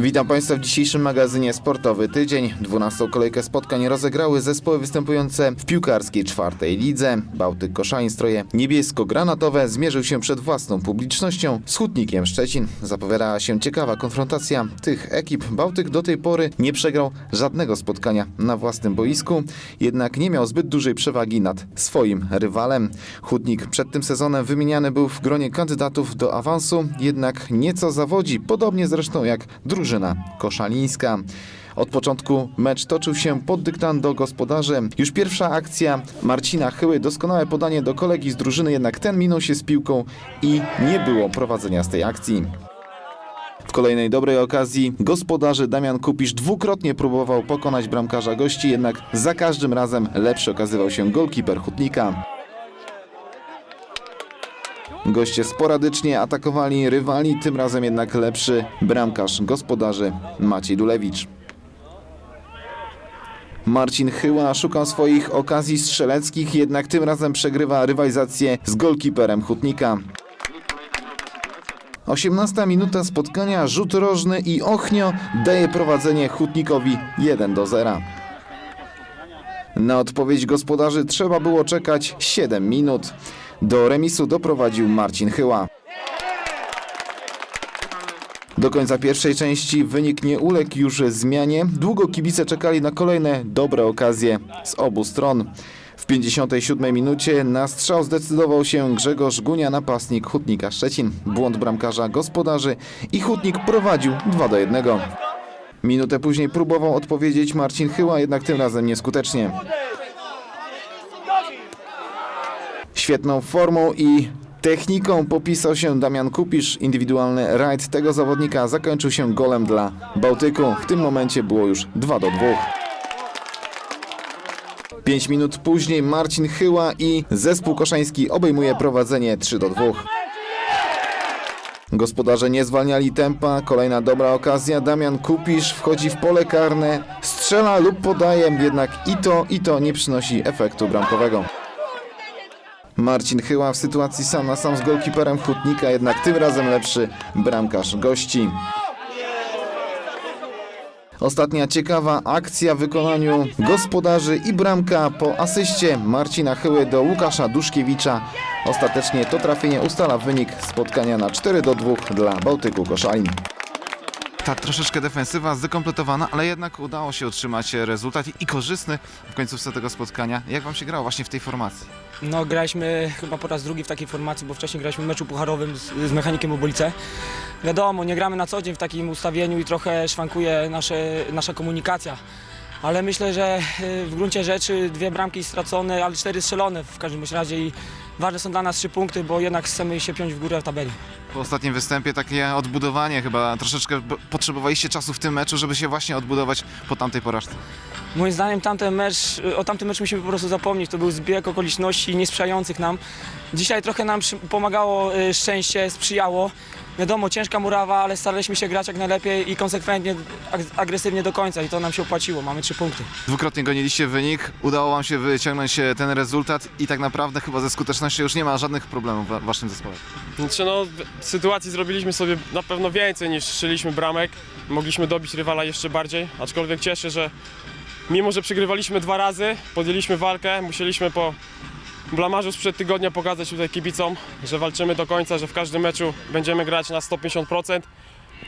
Witam Państwa w dzisiejszym magazynie Sportowy Tydzień. 12 kolejkę spotkań rozegrały zespoły występujące w piłkarskiej czwartej lidze. Bałtyk Koszalin stroje niebiesko-granatowe zmierzył się przed własną publicznością z Hutnikiem Szczecin. Zapowiadała się ciekawa konfrontacja tych ekip. Bałtyk do tej pory nie przegrał żadnego spotkania na własnym boisku, jednak nie miał zbyt dużej przewagi nad swoim rywalem. Hutnik przed tym sezonem wymieniany był w gronie kandydatów do awansu, jednak nieco zawodzi, podobnie zresztą jak drużyna koszalińska. Od początku mecz toczył się pod dyktando gospodarzy. Już pierwsza akcja Marcina Chyły, doskonałe podanie do kolegi z drużyny, jednak ten minął się z piłką i nie było prowadzenia z tej akcji. W kolejnej dobrej okazji gospodarzy Damian Kupisz dwukrotnie próbował pokonać bramkarza gości, jednak za każdym razem lepszy okazywał się golkiper Hutnika. Goście sporadycznie atakowali rywali, tym razem jednak lepszy bramkarz gospodarzy Maciej Dulewicz. Marcin Chyła szukał swoich okazji strzeleckich, jednak tym razem przegrywa rywalizację z golkiperem Hutnika. 18 minuta spotkania, rzut rożny i Ochnio daje prowadzenie Hutnikowi 1 do 0. Na odpowiedź gospodarzy trzeba było czekać 7 minut. Do remisu doprowadził Marcin Chyła. Do końca pierwszej części wynik nie uległ już zmianie. Długo kibice czekali na kolejne dobre okazje z obu stron. W 57 minucie na strzał zdecydował się Grzegorz Gunia, napastnik Hutnika Szczecin. Błąd bramkarza gospodarzy i Hutnik prowadził 2 do 1. Minutę później próbował odpowiedzieć Marcin Chyła, jednak tym razem nieskutecznie. Świetną formą i techniką popisał się Damian Kupisz. Indywidualny rajd tego zawodnika zakończył się golem dla Bałtyku. W tym momencie było już 2 do 2. 5 minut później Marcin Chyła i zespół koszański obejmuje prowadzenie 3 do 2. Gospodarze nie zwalniali tempa, kolejna dobra okazja. Damian Kupisz wchodzi w pole karne, strzela lub podaje, jednak i to, i to nie przynosi efektu bramkowego. Marcin Chyła w sytuacji sam na sam z golkiperem Hutnika, jednak tym razem lepszy bramkarz gości. Ostatnia ciekawa akcja w wykonaniu gospodarzy i bramka po asyście Marcina Chyły do Łukasza Duszkiewicza. Ostatecznie to trafienie ustala wynik spotkania na 4 do 2 dla Bałtyku Koszalin. Ta troszeczkę defensywa zdekompletowana, ale jednak udało się utrzymać rezultat i korzystny w końcówce tego spotkania. Jak wam się grało właśnie w tej formacji? No, graliśmy chyba po raz drugi w takiej formacji, bo wcześniej graliśmy w meczu pucharowym z, z mechanikiem Obolice. Wiadomo, nie gramy na co dzień w takim ustawieniu i trochę szwankuje nasze, nasza komunikacja. Ale myślę, że y, w gruncie rzeczy dwie bramki stracone, ale cztery strzelone w każdym bądź razie i ważne są dla nas trzy punkty, bo jednak chcemy się piąć w górę w tabeli. Po ostatnim występie takie odbudowanie, chyba troszeczkę potrzebowaliście czasu w tym meczu, żeby się właśnie odbudować po tamtej porażce. Moim zdaniem tamten mecz, o tamtym meczu musimy po prostu zapomnieć. To był zbieg okoliczności niesprzyjających nam. Dzisiaj trochę nam pomagało y, szczęście, sprzyjało. Wiadomo, ciężka murawa, ale staraliśmy się grać jak najlepiej i konsekwentnie, ag- agresywnie do końca i to nam się opłaciło. Mamy trzy punkty. Dwukrotnie goniliście wynik, udało wam się wyciągnąć ten rezultat i tak naprawdę chyba ze skutecznością już nie ma żadnych problemów w waszym zespole. Znaczy no, w sytuacji zrobiliśmy sobie na pewno więcej niż strzeliśmy bramek. Mogliśmy dobić rywala jeszcze bardziej, aczkolwiek cieszę, że mimo, że przegrywaliśmy dwa razy, podjęliśmy walkę, musieliśmy po blamarzu sprzed tygodnia pokazać tutaj kibicom, że walczymy do końca, że w każdym meczu będziemy grać na 150%,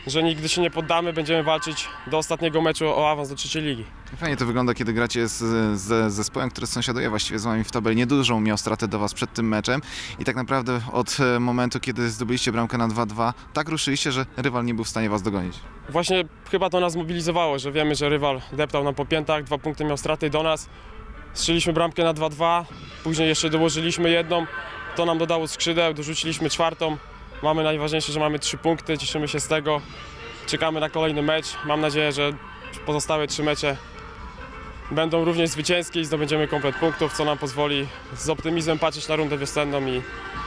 że nigdy się nie poddamy, będziemy walczyć do ostatniego meczu o awans do trzeciej ligi. Fajnie to wygląda, kiedy gracie z, z zespołem, który sąsiaduje właściwie z wami w tabeli. Niedużą miał stratę do was przed tym meczem i tak naprawdę od e, momentu, kiedy zdobyliście bramkę na 2-2, tak ruszyliście, że rywal nie był w stanie was dogonić. Właśnie chyba to nas zmobilizowało, że wiemy, że rywal deptał nam po piętach, dwa punkty miał straty do nas. Strzeliśmy bramkę na 2-2, później jeszcze dołożyliśmy jedną, to nam dodało skrzydeł, dorzuciliśmy czwartą. Mamy najważniejsze, że mamy trzy punkty, cieszymy się z tego. Czekamy na kolejny mecz. Mam nadzieję, że pozostałe trzy mecze będą również zwycięskie i zdobędziemy komplet punktów, co nam pozwoli z optymizmem patrzeć na rundę wiosenną i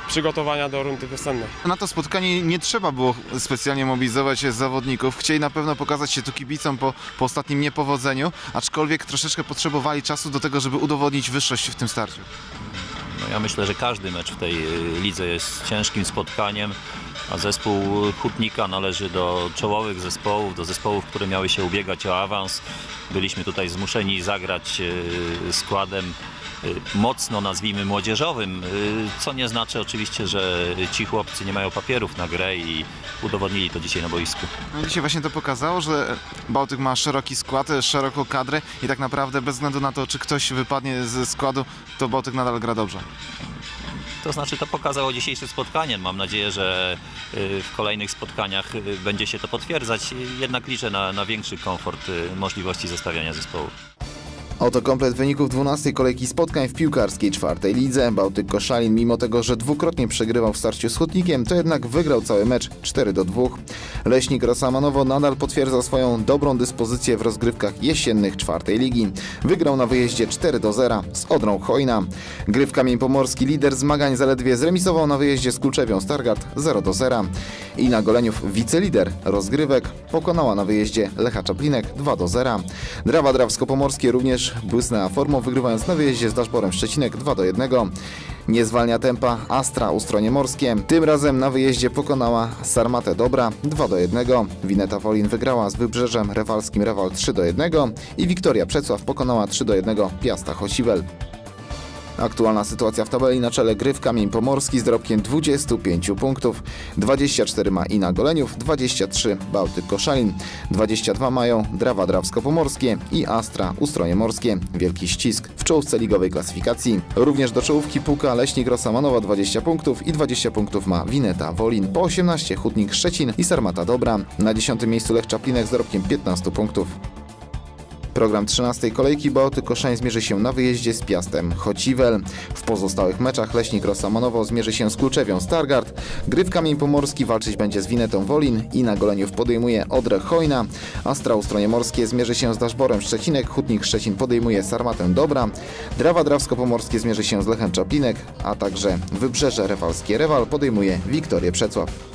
przygotowania do rundy wiosennej. Na to spotkanie nie trzeba było specjalnie mobilizować zawodników. Chcieli na pewno pokazać się tu kibicom po, po ostatnim niepowodzeniu, aczkolwiek troszeczkę potrzebowali czasu do tego, żeby udowodnić wyższość w tym starciu. No ja myślę, że każdy mecz w tej y, lidze jest ciężkim spotkaniem, A zespół Hutnika należy do czołowych zespołów, do zespołów, które miały się ubiegać o awans. Byliśmy tutaj zmuszeni zagrać e, składem mocno, nazwijmy, młodzieżowym, e, co nie znaczy oczywiście, że ci chłopcy nie mają papierów na grę i udowodnili to dzisiaj na boisku. No, Dzisiaj właśnie to pokazało, że Bałtyk ma szeroki skład, szeroką kadrę i tak naprawdę bez względu na to, czy ktoś wypadnie ze składu, to Bałtyk nadal gra dobrze. To znaczy to pokazało dzisiejsze spotkanie. Mam nadzieję, że y, w kolejnych spotkaniach y, będzie się to potwierdzać. Jednak liczę na, na większy komfort y, możliwości zestawiania zespołu. Oto komplet wyników 12 kolejki spotkań w piłkarskiej czwartej lidze. Bałtyk Koszalin, mimo tego, że dwukrotnie przegrywał w starciu z Hutnikiem, to jednak wygrał cały mecz 4 do 2. Leśnik Rosamanowo nadal potwierdza swoją dobrą dyspozycję w rozgrywkach jesiennych czwartej ligi. Wygrał na wyjeździe 4 do 0 z Odrą Chojna. Gry Kamień Pomorski lider zmagań zaledwie zremisował na wyjeździe z Kulczewią Stargard 0 do 0. I na Goleniów wicelider rozgrywek pokonała na wyjeździe Lecha Czaplinek 2 do 0. Drawa Drawsko-Pomorskie również błysnęła formą, wygrywając na wyjeździe z Daszborem Szczecinek 2 do 1. Nie zwalnia tempa Astra Ustronie Morskie. Tym razem na wyjeździe pokonała Sarmatę Dobra 2 do 1. Wineta Wolin wygrała z Wybrzeżem Rewalskim Rewal 3 do 1 i Wiktoria Przecław pokonała 3 do 1 Piasta Chosiwel. Aktualna sytuacja w tabeli na czele gry w Kamień Pomorski z dorobkiem 25 punktów. 24 ma Ina Goleniów, 23 Bałtyk Koszalin, 22 mają Drawa Drawsko-Pomorskie i Astra Ustronie Morskie. Wielki ścisk w czołówce ligowej klasyfikacji. Również do czołówki puka Leśnik Rosamanowa 20 punktów i 20 punktów ma Wineta Wolin. Po 18 Hutnik Szczecin i Sarmata Dobra. Na 10 miejscu Lech Czaplinek z dorobkiem 15 punktów. Program 13 kolejki Bałtyk Koszeń zmierzy się na wyjeździe z Piastem Chociwel. W pozostałych meczach Leśnik Rosamanowo zmierzy się z Kluczewią Stargard. Gry w Kamień Pomorski walczyć będzie z Winetą Wolin i na Goleniów podejmuje Odrę Chojna. Astra Ustronie Morskie zmierzy się z Daszborem Szczecinek. Hutnik Szczecin podejmuje Sarmatę Dobra. Drawa Drawsko-Pomorskie zmierzy się z Lechem Czaplinek, a także Wybrzeże Rewalskie Rewal podejmuje Wiktorię Przecław.